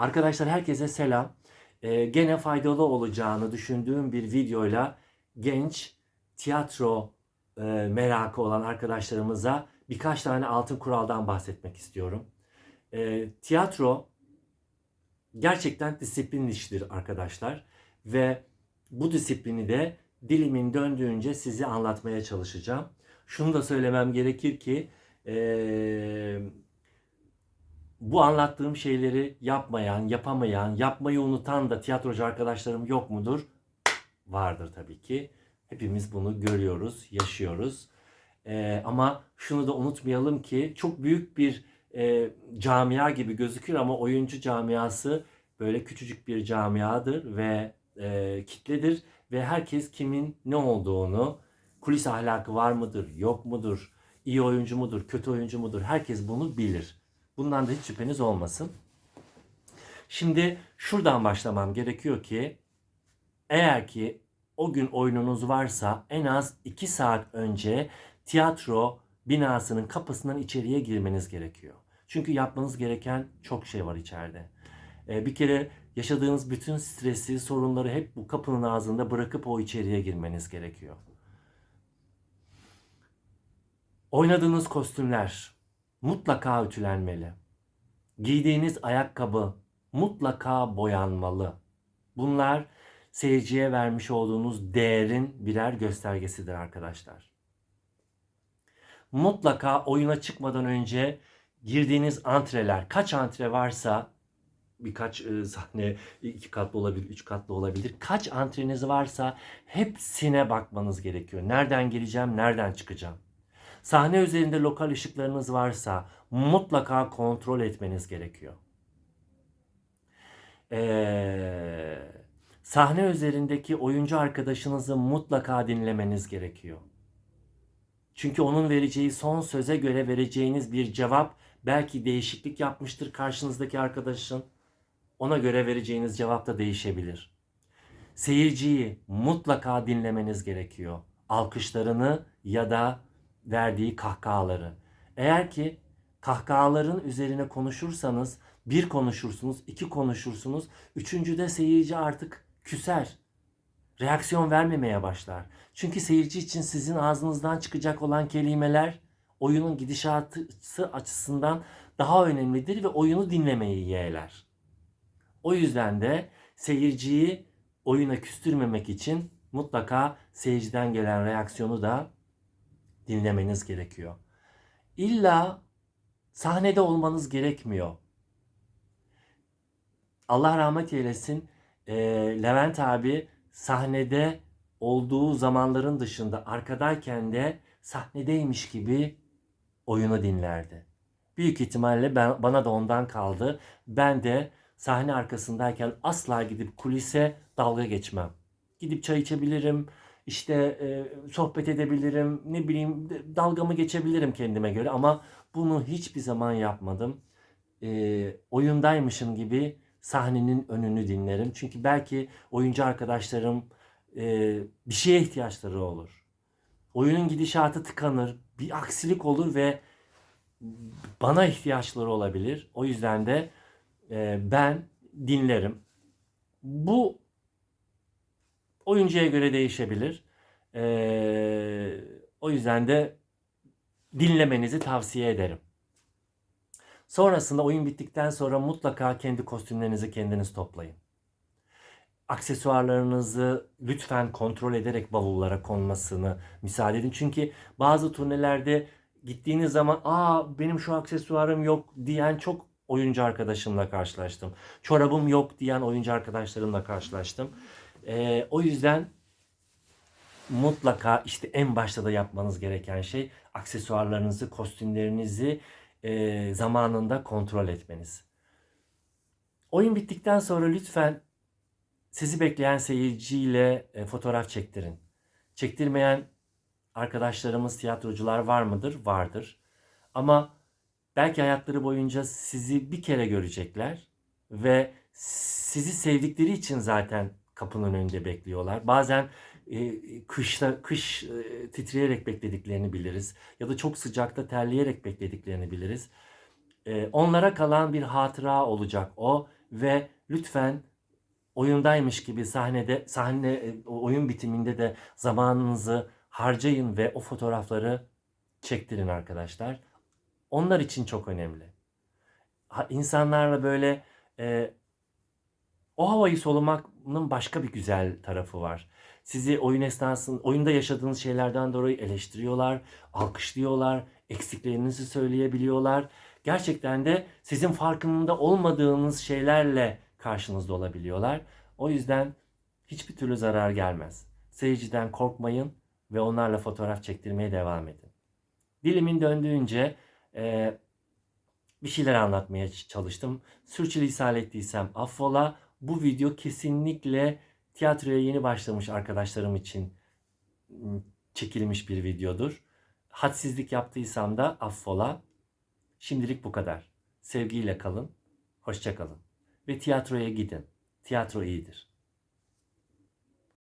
Arkadaşlar herkese selam. Ee, gene faydalı olacağını düşündüğüm bir videoyla genç tiyatro e, merakı olan arkadaşlarımıza birkaç tane altın kuraldan bahsetmek istiyorum. Ee, tiyatro gerçekten disiplin işidir arkadaşlar ve bu disiplini de dilimin döndüğünce size anlatmaya çalışacağım. Şunu da söylemem gerekir ki eee bu anlattığım şeyleri yapmayan, yapamayan, yapmayı unutan da tiyatrocu arkadaşlarım yok mudur? Vardır tabii ki. Hepimiz bunu görüyoruz, yaşıyoruz. Ee, ama şunu da unutmayalım ki çok büyük bir e, camia gibi gözükür ama oyuncu camiası böyle küçücük bir camiadır ve e, kitledir ve herkes kimin ne olduğunu, kulis ahlakı var mıdır, yok mudur, iyi oyuncu mudur, kötü oyuncu mudur herkes bunu bilir. Bundan da hiç şüpheniz olmasın. Şimdi şuradan başlamam gerekiyor ki eğer ki o gün oyununuz varsa en az 2 saat önce tiyatro binasının kapısından içeriye girmeniz gerekiyor. Çünkü yapmanız gereken çok şey var içeride. Ee, bir kere yaşadığınız bütün stresi, sorunları hep bu kapının ağzında bırakıp o içeriye girmeniz gerekiyor. Oynadığınız kostümler mutlaka ütülenmeli. Giydiğiniz ayakkabı mutlaka boyanmalı. Bunlar seyirciye vermiş olduğunuz değerin birer göstergesidir arkadaşlar. Mutlaka oyuna çıkmadan önce girdiğiniz antreler, kaç antre varsa birkaç e, sahne iki katlı olabilir, üç katlı olabilir. Kaç antreniz varsa hepsine bakmanız gerekiyor. Nereden gireceğim, nereden çıkacağım? Sahne üzerinde lokal ışıklarınız varsa mutlaka kontrol etmeniz gerekiyor. Ee, sahne üzerindeki oyuncu arkadaşınızı mutlaka dinlemeniz gerekiyor. Çünkü onun vereceği son söze göre vereceğiniz bir cevap belki değişiklik yapmıştır karşınızdaki arkadaşın. Ona göre vereceğiniz cevap da değişebilir. Seyirciyi mutlaka dinlemeniz gerekiyor. Alkışlarını ya da verdiği kahkahaları. Eğer ki kahkahaların üzerine konuşursanız bir konuşursunuz, iki konuşursunuz, üçüncüde seyirci artık küser. Reaksiyon vermemeye başlar. Çünkü seyirci için sizin ağzınızdan çıkacak olan kelimeler oyunun gidişatı açısından daha önemlidir ve oyunu dinlemeyi yeğler. O yüzden de seyirciyi oyuna küstürmemek için mutlaka seyirciden gelen reaksiyonu da dinlemeniz gerekiyor. İlla sahnede olmanız gerekmiyor. Allah rahmet eylesin e, Levent abi sahnede olduğu zamanların dışında arkadayken de sahnedeymiş gibi oyunu dinlerdi. Büyük ihtimalle ben, bana da ondan kaldı. Ben de sahne arkasındayken asla gidip kulise dalga geçmem. Gidip çay içebilirim, işte e, sohbet edebilirim, ne bileyim dalgamı geçebilirim kendime göre ama bunu hiçbir zaman yapmadım. E, oyundaymışım gibi sahnenin önünü dinlerim. Çünkü belki oyuncu arkadaşlarım e, bir şeye ihtiyaçları olur. Oyunun gidişatı tıkanır, bir aksilik olur ve bana ihtiyaçları olabilir. O yüzden de e, ben dinlerim. Bu oyuncuya göre değişebilir. Ee, o yüzden de dinlemenizi tavsiye ederim. Sonrasında oyun bittikten sonra mutlaka kendi kostümlerinizi kendiniz toplayın. Aksesuarlarınızı lütfen kontrol ederek bavullara konmasını müsaade edin. Çünkü bazı turnelerde gittiğiniz zaman aa benim şu aksesuarım yok diyen çok oyuncu arkadaşımla karşılaştım. Çorabım yok diyen oyuncu arkadaşlarımla karşılaştım. Ee, o yüzden mutlaka işte en başta da yapmanız gereken şey aksesuarlarınızı, kostümlerinizi e, zamanında kontrol etmeniz. Oyun bittikten sonra lütfen sizi bekleyen seyirciyle e, fotoğraf çektirin. Çektirmeyen arkadaşlarımız, tiyatrocular var mıdır? Vardır. Ama belki hayatları boyunca sizi bir kere görecekler ve sizi sevdikleri için zaten kapının önünde bekliyorlar. Bazen e, kışta kış e, titreyerek beklediklerini biliriz ya da çok sıcakta terleyerek beklediklerini biliriz. E, onlara kalan bir hatıra olacak o ve lütfen oyundaymış gibi sahnede sahne e, oyun bitiminde de zamanınızı harcayın ve o fotoğrafları çektirin arkadaşlar. Onlar için çok önemli. Ha, insanlarla böyle e, o havayı solumanın başka bir güzel tarafı var. Sizi oyun esnasında, oyunda yaşadığınız şeylerden dolayı eleştiriyorlar, alkışlıyorlar, eksiklerinizi söyleyebiliyorlar. Gerçekten de sizin farkında olmadığınız şeylerle karşınızda olabiliyorlar. O yüzden hiçbir türlü zarar gelmez. Seyirciden korkmayın ve onlarla fotoğraf çektirmeye devam edin. Dilimin döndüğünce e, bir şeyler anlatmaya çalıştım. Sürçülisan ettiysem affola. Bu video kesinlikle tiyatroya yeni başlamış arkadaşlarım için ım, çekilmiş bir videodur. Hadsizlik yaptıysam da affola. Şimdilik bu kadar. Sevgiyle kalın. Hoşça kalın. Ve tiyatroya gidin. Tiyatro iyidir.